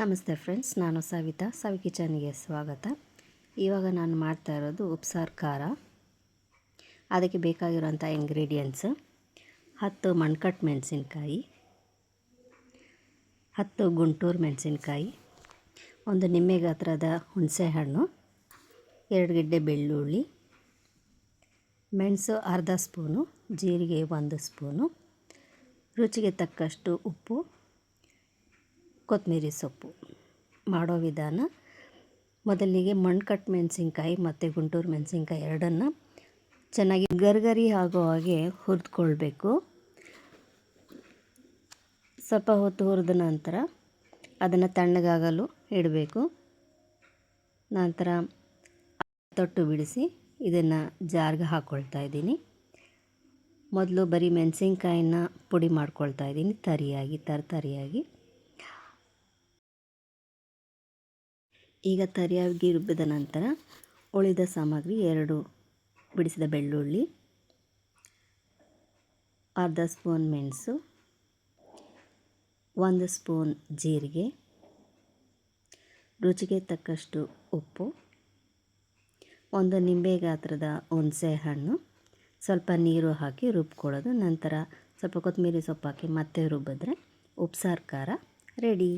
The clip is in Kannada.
ನಮಸ್ತೆ ಫ್ರೆಂಡ್ಸ್, ನಾನು ಸವಿತಾ, ಸವಿ ಕಿಚನ್ಗೆ ಸ್ವಾಗತ. ಇವಾಗ ನಾನು ಮಾಡ್ತಾ ಇರೋದು ಉಪ್ಸಾರು ಖಾರ. ಅದಕ್ಕೆ ಬೇಕಾಗಿರೋಂಥ ಇಂಗ್ರೀಡಿಯೆಂಟ್ಸ್ ಹತ್ತು ಮಣ್ಕಟ್ಟು ಮೆಣಸಿನ್ಕಾಯಿ, ಹತ್ತು ಗುಂಟೂರು ಮೆಣಸಿನ್ಕಾಯಿ, ಒಂದು ನಿಂಬೆ ಗಾತ್ರದ ಹುಣಸೆಹಣ್ಣು, ಎರಡು ಗಡ್ಡೆ ಬೆಳ್ಳುಳ್ಳಿ, ಮೆಣಸು ಅರ್ಧ ಸ್ಪೂನು, ಜೀರಿಗೆ ಒಂದು ಸ್ಪೂನು, ರುಚಿಗೆ ತಕ್ಕಷ್ಟು ಉಪ್ಪು ಕೊತ್ತಂಬರಿ ಸೊಪ್ಪು ಮಾಡೋ ವಿಧಾನ. ಮೊದಲಿಗೆ ಮಣ್ಕಟ್ಟು ಮೆಣಸಿನ್ಕಾಯಿ ಮತ್ತು ಗುಂಟೂರು ಮೆಣಸಿನ್ಕಾಯಿ ಎರಡನ್ನು ಚೆನ್ನಾಗಿ ಗರ್ಗರಿ ಆಗೋ ಹಾಗೆ ಹುರಿದುಕೊಳ್ಬೇಕು. ಸ್ವಲ್ಪ ಹೊತ್ತು ಹುರಿದ ನಂತರ ಅದನ್ನು ತಣ್ಣಗಾಗಲು ಇಡಬೇಕು. ನಂತರ ತೊಟ್ಟು ಬಿಡಿಸಿ ಇದನ್ನು ಜಾರ್ಗೆ ಹಾಕ್ಕೊಳ್ತಾ ಇದ್ದೀನಿ. ಮೊದಲು ಬರೀ ಮೆಣಸಿನ್ಕಾಯಿನ ಪುಡಿ ಮಾಡ್ಕೊಳ್ತಾ ಇದ್ದೀನಿ, ತರಿಯಾಗಿ, ತರತರಿಯಾಗಿ. ಈಗ ತರಿಯಾಗಿ ರುಬ್ಬಿದ ನಂತರ ಉಳಿದ ಸಾಮಗ್ರಿ ಎರಡು, ಬಿಡಿಸಿದ ಬೆಳ್ಳುಳ್ಳಿ, ಅರ್ಧ ಸ್ಪೂನ್ ಮೆಣಸು, ಒಂದು ಸ್ಪೂನ್ ಜೀರಿಗೆ, ರುಚಿಗೆ ತಕ್ಕಷ್ಟು ಉಪ್ಪು, ಒಂದು ನಿಂಬೆ ಗಾತ್ರದ ಹುಣಸೆ ಹಣ್ಣು, ಸ್ವಲ್ಪ ನೀರು ಹಾಕಿ ರುಬ್ಕೊಳ್ಳೋದು, ನಂತರ ಸ್ವಲ್ಪ ಕೊತ್ತಂಬರಿ ಸೊಪ್ಪು ಹಾಕಿ ಮತ್ತೆ ರುಬ್ಬಿದ್ರೆ ಉಪ್ಸಾರು ಖಾರ ರೆಡಿ.